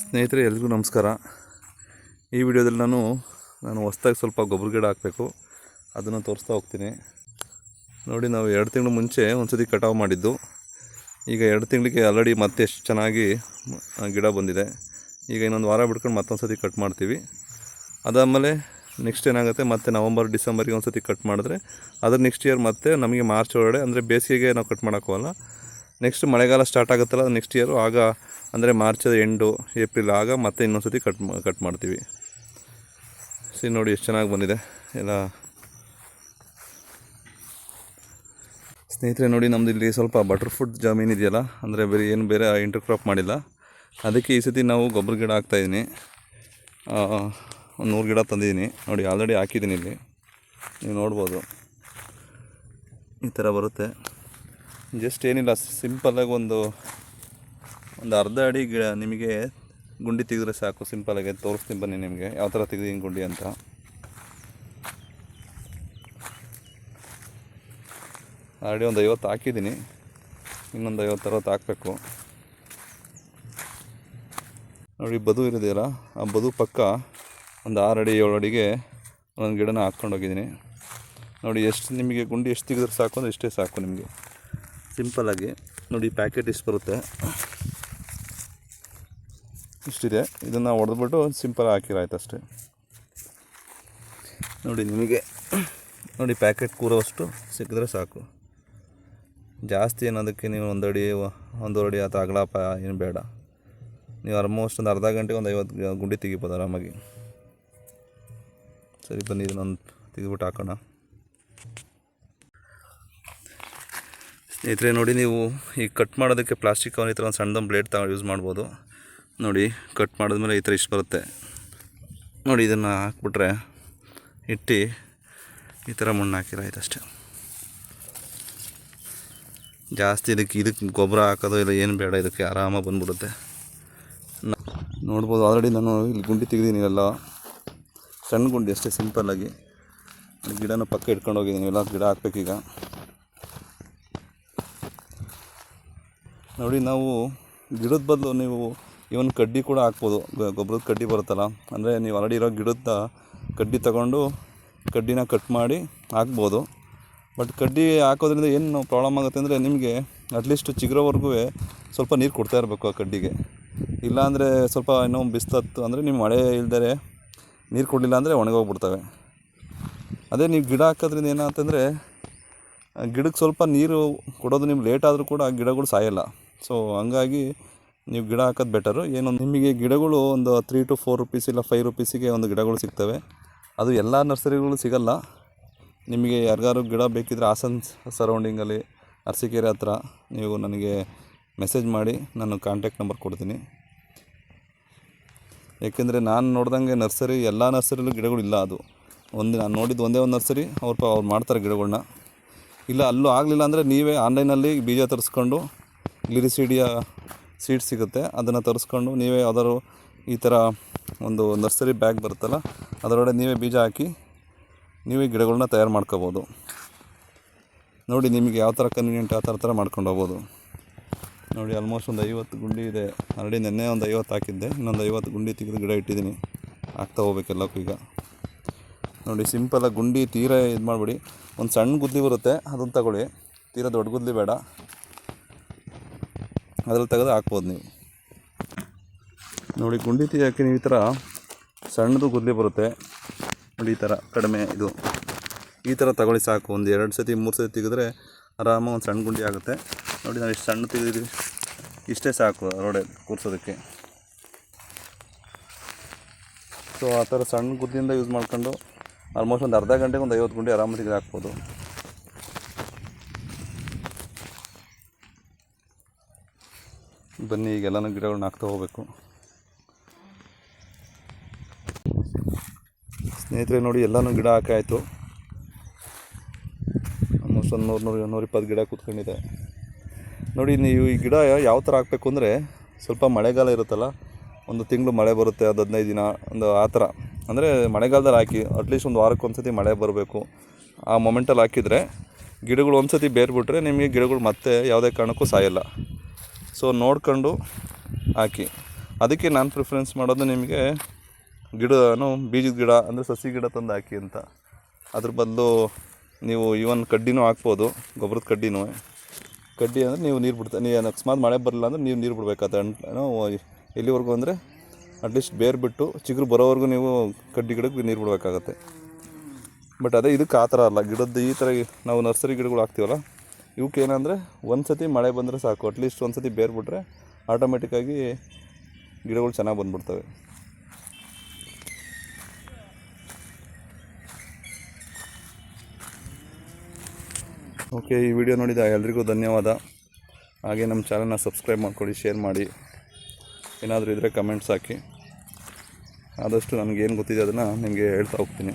ಸ್ನೇಹಿತರೆ, ಎಲ್ರಿಗೂ ನಮಸ್ಕಾರ. ಈ ವಿಡಿಯೋದಲ್ಲಿ ನಾನು ನಾನು ಹೊಸ್ದಾಗಿ ಸ್ವಲ್ಪ ಗೊಬ್ಬರ ಗಿಡ ಹಾಕಬೇಕು. ಅದನ್ನು ತೋರಿಸ್ತಾ ಹೋಗ್ತೀನಿ. ನೋಡಿ, ನಾವು ಎರಡು ತಿಂಗಳು ಮುಂಚೆ ಒಂದ್ಸತಿ ಕಟಾವು ಮಾಡಿದ್ದು. ಈಗ ಎರಡು ತಿಂಗಳಿಗೆ ಆಲ್ರೆಡಿ ಮತ್ತೆ ಎಷ್ಟು ಚೆನ್ನಾಗಿ ಗಿಡ ಬಂದಿದೆ. ಈಗ ಇನ್ನೊಂದು ವಾರ ಬಿಟ್ಕೊಂಡು ಮತ್ತೊಂದು ಸತಿ ಕಟ್ ಮಾಡ್ತೀವಿ. ಅದಾದಮೇಲೆ ನೆಕ್ಸ್ಟ್ ಏನಾಗುತ್ತೆ, ಮತ್ತೆ ನವಂಬರ್, ಡಿಸೆಂಬರಿಗೆ ಒಂದು ಸತಿ ಕಟ್ ಮಾಡಿದ್ರೆ, ಅದ್ರ ನೆಕ್ಸ್ಟ್ ಇಯರ್ ಮತ್ತೆ ನಮಗೆ ಮಾರ್ಚ್ ಒಳಗಡೆ, ಅಂದರೆ ಬೇಸಿಗೆಗೆ ನಾವು ಕಟ್ ಮಾಡೋಕ್ಕೋಗಲ್ಲ ನೆಕ್ಸ್ಟ್ ಮಳೆಗಾಲ ಸ್ಟಾರ್ಟ್ ಆಗುತ್ತಲ್ಲ ನೆಕ್ಸ್ಟ್ ಇಯರು ಆಗ ಅಂದರೆ ಮಾರ್ಚದ ಎಂಡು ಏಪ್ರಿಲ್ ಆಗ ಮತ್ತೆ ಇನ್ನೊಂದು ಸತಿ ಕಟ್ ಕಟ್ ಮಾಡ್ತೀವಿ. ಸಿ ನೋಡಿ ಎಷ್ಟು ಚೆನ್ನಾಗಿ ಬಂದಿದೆ. ಎಲ್ಲ ಸ್ನೇಹಿತರೆ, ನೋಡಿ ನಮ್ಮದು ಇಲ್ಲಿ ಸ್ವಲ್ಪ ಬಟರ್ ಫುಡ್ ಜಮೀನು ಇದೆಯಲ್ಲ, ಅಂದರೆ ಬೇರೆ ಏನು ಬೇರೆ ಇಂಟರ್ ಕ್ರಾಪ್ ಮಾಡಿಲ್ಲ. ಅದಕ್ಕೆ ಈ ಸತಿ ನಾವು ಗೊಬ್ಬರ ಗಿಡ ಹಾಕ್ತಾಯಿದ್ದೀನಿ ಒಂದು ನೂರು ಗಿಡ ತಂದಿದ್ದೀನಿ ನೋಡಿ ಆಲ್ರೆಡಿ ಹಾಕಿದ್ದೀನಿ ಇಲ್ಲಿ. ನೀವು ನೋಡ್ಬೋದು. ಈ ಥರ ಬರುತ್ತೆ. ಜಸ್ಟ್ ಏನಿಲ್ಲ ಸಿಂಪಲಾಗಿ ಒಂದು ಒಂದು ಅರ್ಧ ಅಡಿ ಗಿಡ ನಿಮಗೆ ಗುಂಡಿ ತೆಗೆದ್ರೆ ಸಾಕು. ಸಿಂಪಲಾಗಿ ತೋರಿಸ್ತೀನಿ ಬನ್ನಿ ನಿಮಗೆ. ಯಾವ ಥರ ತೆಗೆದೀನಿ ಗುಂಡಿ ಅಂತ. ಆಲ್ರೆಡಿ ಒಂದು ಐವತ್ತು ಹಾಕಿದ್ದೀನಿ. ಇನ್ನೊಂದು ಐವತ್ತು ಅರವತ್ತು ಹಾಕಬೇಕು. ನೋಡಿ ಬದು ಇರೋದಿಲ್ಲ ಆ ಬದು ಪಕ್ಕ ಒಂದು ಆರು ಅಡಿ, ಏಳು ಅಡಿಗೆ ಒಂದೊಂದು ಗಿಡನ ಹಾಕ್ಕೊಂಡೋಗಿದ್ದೀನಿ ನೋಡಿ, ಎಷ್ಟು ನಿಮಗೆ ಗುಂಡಿ ಎಷ್ಟು ತೆಗೆದ್ರೆ ಸಾಕು ಅಂದರೆ ಇಷ್ಟೇ ಸಾಕು ನಿಮಗೆ. ಸಿಂಪಲ್ಲಾಗಿ ನೋಡಿ ಪ್ಯಾಕೆಟ್ ಇಷ್ಟು ಬರುತ್ತೆ. ಇಷ್ಟಿದೆ. ಇದನ್ನು ಹೊಡೆದ್ಬಿಟ್ಟು ಸಿಂಪಲ್ ಹಾಕಿರಾಯ್ತು ಅಷ್ಟೇ. ನೋಡಿ ನಿಮಗೆ ನೋಡಿ ಪ್ಯಾಕೆಟ್ ಕೂರೋವಷ್ಟು ಸಿಕ್ಕಿದ್ರೆ ಸಾಕು. ಜಾಸ್ತಿ ಏನೋದಕ್ಕೆ ನೀವು ಒಂದಡಿ ಒಂದೂವರೆ ಅಥವಾ ಅಗಲಪ ಏನು ಬೇಡ. ನೀವು ಆಲ್ಮೋಸ್ಟ್ ಒಂದು ಅರ್ಧ ಗಂಟೆಗೆ ಒಂದು ಐವತ್ತು ಗುಂಡಿ ತೆಗಿಬೋದು ಆರಾಮಾಗಿ. ಸರಿ, ಬನ್ನಿ, ಇದನ್ನೊಂದು ತೆಗೆದ್ಬಿಟ್ಟು ಹಾಕೋಣ. ಸ್ನೇಹಿತರೆ, ನೋಡಿ ನೀವು ಈ ಕಟ್ ಮಾಡೋದಕ್ಕೆ ಪ್ಲಾಸ್ಟಿಕ್ ಕವರ್ ಈ ಥರ ಒಂದು ಸಣ್ಣದೊಂದು ಬ್ಲೇಡ್ ತಗೊಂಡು ಯೂಸ್ ಮಾಡ್ಬೋದು. ನೋಡಿ ಕಟ್ ಮಾಡಿದ್ಮೇಲೆ ಈ ಥರ ಇಷ್ಟು ಬರುತ್ತೆ. ನೋಡಿ, ಇದನ್ನು ಹಾಕ್ಬಿಟ್ರೆ ಇಟ್ಟು ಈ ಥರ ಮಣ್ಣು ಹಾಕಿರಾಯ್ತು ಅಷ್ಟೇ. ಜಾಸ್ತಿ ಇದಕ್ಕೆ ಇದಕ್ಕೆ ಗೊಬ್ಬರ ಹಾಕೋದು ಇಲ್ಲ ಏನು ಬೇಡ, ಇದಕ್ಕೆ ಆರಾಮಾಗಿ ಬಂದ್ಬಿಡುತ್ತೆ. ನೋಡ್ಬೋದು ಆಲ್ರೆಡಿ ನಾನು ಇಲ್ಲಿ ಗುಂಡಿ ತೆಗೆದೀನಿ ಎಲ್ಲ ಸಣ್ಣ ಗುಂಡಿ ಅಷ್ಟೇ ಸಿಂಪಲ್ಲಾಗಿ ಗಿಡನ ಪಕ್ಕ ಇಟ್ಕೊಂಡು ಹೋಗಿದ್ದೀನಿ ಎಲ್ಲ ಗಿಡ ಹಾಕ್ಬೇಕೀಗ. ನೋಡಿ, ನಾವು ಗಿಡದ ಬದಲು ನೀವು ಇವನ್ ಕಡ್ಡಿ ಕೂಡ ಹಾಕ್ಬೋದು. ಗೊಬ್ಬರದ ಕಡ್ಡಿ ಬರುತ್ತಲ್ಲ, ಅಂದರೆ ನೀವು ಆಲ್ರೆಡಿ ಇರೋ ಗಿಡದ ಕಡ್ಡಿ ತಗೊಂಡು ಕಡ್ಡಿನ ಕಟ್ ಮಾಡಿ ಹಾಕ್ಬೋದು. ಬಟ್ ಕಡ್ಡಿ ಹಾಕೋದ್ರಿಂದ ಏನು ಪ್ರಾಬ್ಲಮ್ ಆಗುತ್ತೆ ಅಂದರೆ, ನಿಮಗೆ ಅಟ್ಲೀಸ್ಟ್ ಚಿಗುರೋವರೆಗೂ ಸ್ವಲ್ಪ ನೀರು ಕೊಡ್ತಾ ಇರಬೇಕು ಆ ಕಡ್ಡಿಗೆ. ಇಲ್ಲಾಂದರೆ ಸ್ವಲ್ಪ ಇನ್ನೂ ಬಿಸ್ತತ್ತು, ಅಂದರೆ ನಿಮ್ಮ ಮಳೆ ಇಲ್ದರೆ ನೀರು ಕೊಡಲಿಲ್ಲ ಅಂದರೆ ಒಣಗೋಗ್ಬಿಡ್ತವೆ. ಅದೇ ನೀವು ಗಿಡ ಹಾಕೋದ್ರಿಂದ ಏನಂತಂದರೆ ಗಿಡಕ್ಕೆ ಸ್ವಲ್ಪ ನೀರು ಕೊಡೋದು ನಿಮ್ಗೆ ಲೇಟ್ ಆದರೂ ಕೂಡ ಆ ಗಿಡಗಳು ಸಾಯಲ್ಲ. ಸೊ ಹಂಗಾಗಿ ನೀವು ಗಿಡ ಹಾಕೋದು ಬೆಟರು ಏನೋ ನಿಮಗೆ ಗಿಡಗಳು ಒಂದು ತ್ರೀ ಟು ಫೋರ್ ರುಪೀಸ್ ಇಲ್ಲ ಫೈವ್ ರುಪೀಸಿಗೆ ಒಂದು ಗಿಡಗಳು ಸಿಗ್ತವೆ. ಅದು ಎಲ್ಲ ನರ್ಸರಿಗಳು ಸಿಗಲ್ಲ. ನಿಮಗೆ ಯಾರಿಗಾರು ಗಿಡ ಬೇಕಿದ್ರೆ ಹಾಸನ್ ಸರೌಂಡಿಂಗಲ್ಲಿ ಅರಸೀಕೆರೆ ಹತ್ರ ನೀವು ನನಗೆ ಮೆಸೇಜ್ ಮಾಡಿ ನಾನು ಕಾಂಟ್ಯಾಕ್ಟ್ ನಂಬರ್ ಕೊಡ್ತೀನಿ. ಏಕೆಂದರೆ ನಾನು ನೋಡ್ದಂಗೆ ನರ್ಸರಿ, ಎಲ್ಲ ನರ್ಸರಿಲೂ ಗಿಡಗಳು ಇಲ್ಲ ಅದು. ಒಂದು ನಾನು ನೋಡಿದ್ದು ಒಂದೇ ಒಂದು ನರ್ಸರಿ, ಅವ್ರು ಅವ್ರು ಮಾಡ್ತಾರೆ ಗಿಡಗಳನ್ನ ಇಲ್ಲ, ಅಲ್ಲೂ ಆಗಲಿಲ್ಲ ಅಂದರೆ ನೀವೇ ಆನ್ಲೈನಲ್ಲಿ ಬೀಜ ತರಿಸ್ಕೊಂಡು ಲಿರಿಸಿಡಿಯ ಸೀಡ್ ಸಿಗುತ್ತೆ. ಅದನ್ನು ತರಿಸ್ಕೊಂಡು ನೀವೇ ಯಾವ್ದಾದ್ರು ಈ ಥರ ಒಂದು ನರ್ಸರಿ ಬ್ಯಾಗ್ ಬರುತ್ತಲ್ಲ ಅದರೊಳಗೆ ನೀವೇ ಬೀಜ ಹಾಕಿ ನೀವೇ ಗಿಡಗಳನ್ನ ತಯಾರು ಮಾಡ್ಕೋಬೋದು. ನೋಡಿ ನಿಮಗೆ ಯಾವ ಥರ ಕನ್ವೀನಿಯೆಂಟ್ ಆ ಥರ ಥರ ಮಾಡ್ಕೊಂಡು ಹೋಗ್ಬೋದು. ನೋಡಿ ಆಲ್ಮೋಸ್ಟ್ ಒಂದು ಐವತ್ತು ಗುಂಡಿ ಇದೆ. ಆಲ್ರೆಡಿ ನೆನ್ನೆ ಒಂದು ಐವತ್ತು ಹಾಕಿದ್ದೆ, ಇನ್ನೊಂದು ಐವತ್ತು ಗುಂಡಿ ತೆಗೆದು ಗಿಡ ಇಟ್ಟಿದ್ದೀನಿ. ಹಾಕ್ತಾ ಹೋಗ್ಬೇಕೆಲ್ಲಕ್ಕೂ ಈಗ. ನೋಡಿ ಸಿಂಪಲಾಗಿ ಗುಂಡಿ ತೀರ ಇದು ಮಾಡಿಬಿಡಿ. ಒಂದು ಸಣ್ಣ ಗುದ್ದಿ ಬರುತ್ತೆ, ಅದನ್ನು ತಗೊಳ್ಳಿ. ತೀರಾ ದೊಡ್ಡ ಗುದ್ಲಿ ಬೇಡ. ಅದ್ರಲ್ಲಿ ತೆಗೆದು ಹಾಕ್ಬೋದು ನೀವು. ನೋಡಿ ಗುಂಡಿ ತೆಗಿಯೋಕ್ಕೆ ನೀವು ಈ ಥರ ಸಣ್ಣದು ಗುದ್ದಲಿ ಬರುತ್ತೆ. ನೋಡಿ, ಈ ಥರ ಕಡಿಮೆ ಇದು. ಈ ಥರ ತಗೊಳ್ಳಿ ಸಾಕು. ಒಂದು ಎರಡು ಸತಿ, ಮೂರು ಸತಿ ತೆಗೆದ್ರೆ ಆರಾಮಾಗಿ ಒಂದು ಸಣ್ಣ ಗುಂಡಿ ಆಗುತ್ತೆ. ನೋಡಿ ನಾನು ಇಷ್ಟು ಸಣ್ಣ ತೆಗೆದಿದ್ದೀವಿ. ಇಷ್ಟೇ ಸಾಕು ರೋಡೆ ಕೂರ್ಸೋದಕ್ಕೆ. ಸೊ ಆ ಥರ ಸಣ್ಣ ಗುದ್ದಿಯಿಂದ ಯೂಸ್ ಮಾಡ್ಕೊಂಡು ಆಲ್ಮೋಸ್ಟ್ ಒಂದು ಅರ್ಧ ಗಂಟೆಗೆ ಒಂದು ಐವತ್ತು ಗುಂಡಿ ಆರಾಮಾಗಿ ತೆಗೆದು ಹಾಕ್ಬೋದು. ಬನ್ನಿ ಈಗ ಎಲ್ಲನೂ ಗಿಡಗಳನ್ನ ಹಾಕ್ತಾ ಹೋಗಬೇಕು. ಸ್ನೇಹಿತರೆ, ನೋಡಿ, ಎಲ್ಲನೂ ಗಿಡ ಹಾಕಾಯಿತು ಆಲ್ಮೋಸ್ಟ್ ಒಂದು ನೂರು ನೂರು ಇಪ್ಪತ್ತು ಗಿಡ ಕೂತ್ಕೊಂಡಿದೆ. ನೋಡಿ, ನೀವು ಈ ಗಿಡ ಯಾವ ಥರ ಹಾಕಬೇಕು ಅಂದರೆ, ಸ್ವಲ್ಪ ಮಳೆಗಾಲ ಇರುತ್ತಲ್ಲ, ಒಂದು ತಿಂಗಳು ಮಳೆ ಬರುತ್ತೆ ಅದು ಹದಿನೈದು ದಿನ, ಒಂದು ಆ ಥರ ಅಂದರೆ, ಮಳೆಗಾಲದಲ್ಲಿ ಹಾಕಿ ಅಟ್ಲೀಸ್ಟ್ ಒಂದು ವಾರಕ್ಕೆ ಒಂದು ಸತಿ ಮಳೆ ಬರಬೇಕು. ಆ ಮೊಮೆಂಟಲ್ಲಿ ಹಾಕಿದರೆ, ಗಿಡಗಳು ಒಂದು ಸತಿ ಬೇರ್ಬಿಟ್ರೆ ನಿಮಗೆ ಗಿಡಗಳು ಮತ್ತೆ ಯಾವುದೇ ಕಾರಣಕ್ಕೂ ಸಾಯಲ್ಲ. ಸೊ ನೋಡ್ಕೊಂಡು ಹಾಕಿ. ಅದಕ್ಕೆ ನಾನು ಪ್ರಿಫರೆನ್ಸ್ ಮಾಡೋದು ನಿಮಗೆ ಗಿಡನು ಬೀಜದ ಗಿಡ ಅಂದರೆ ಸಸಿ ಗಿಡ ತಂದು ಹಾಕಿ ಅಂತ. ಅದ್ರ ಬದಲು ನೀವು ಇವನ್ ಕಡ್ಡಿನೂ ಹಾಕ್ಬೋದು, ಗೊಬ್ಬರದ ಕಡ್ಡಿನೂ. ಕಡ್ಡಿ ಅಂದರೆ ನೀವು ನೀರು ಬಿಡ್ತಾ ನೀವು ಅಕಸ್ಮಾತ್ ಮಳೆ ಬರಲಿಲ್ಲ ಅಂದರೆ ನೀವು ನೀರು ಬಿಡಬೇಕಾದ್ರೆ ಏನೋ ಎಲ್ಲಿವರೆಗೂ ಅಂದರೆ ಅಟ್ಲೀಸ್ಟ್ ಬೇರು ಬಿಟ್ಟು ಚಿಗುರು ಬರೋವರೆಗೂ ನೀವು ಕಡ್ಡಿ ಗಿಡಕ್ಕೆ ನೀರು ಬಿಡಬೇಕಾಗತ್ತೆ. ಬಟ್ ಅದೇ ಇದಕ್ಕೆ ಆ ಥರ ಅಲ್ಲ. ಗಿಡದ್ದು ಈ ಥರ ನಾವು ನರ್ಸರಿ ಗಿಡಗಳು ಹಾಕ್ತೀವಲ್ಲ ಇವಕ್ಕೆ ಏನಂದರೆ ಒಂದು ಸತಿ ಮಳೆ ಬಂದರೆ ಸಾಕು. ಅಟ್ಲೀಸ್ಟ್ ಒಂದು ಸತಿ ಬೇರು ಬಿಟ್ಟರೆ ಆಟೋಮೆಟಿಕ್ಕಾಗಿ ಗಿಡಗಳು ಚೆನ್ನಾಗಿ ಬಂದುಬಿಡ್ತವೆ. ಓಕೆ ಈ ವಿಡಿಯೋ ನೋಡಿದ ಎಲ್ರಿಗೂ ಧನ್ಯವಾದ. ಹಾಗೆ ನಮ್ಮ ಚಾನಲ್ನ ಸಬ್ಸ್ಕ್ರೈಬ್ ಮಾಡ್ಕೊಳ್ಳಿ ಶೇರ್ ಮಾಡಿ. ಏನಾದರೂ ಇದ್ದರೆ ಕಮೆಂಟ್ಸ್ ಹಾಕಿ. ಆದಷ್ಟು ನನಗೇನು ಗೊತ್ತಿದೆ ಅದನ್ನು ನಿಮಗೆ ಹೇಳ್ತಾ ಹೋಗ್ತೀನಿ.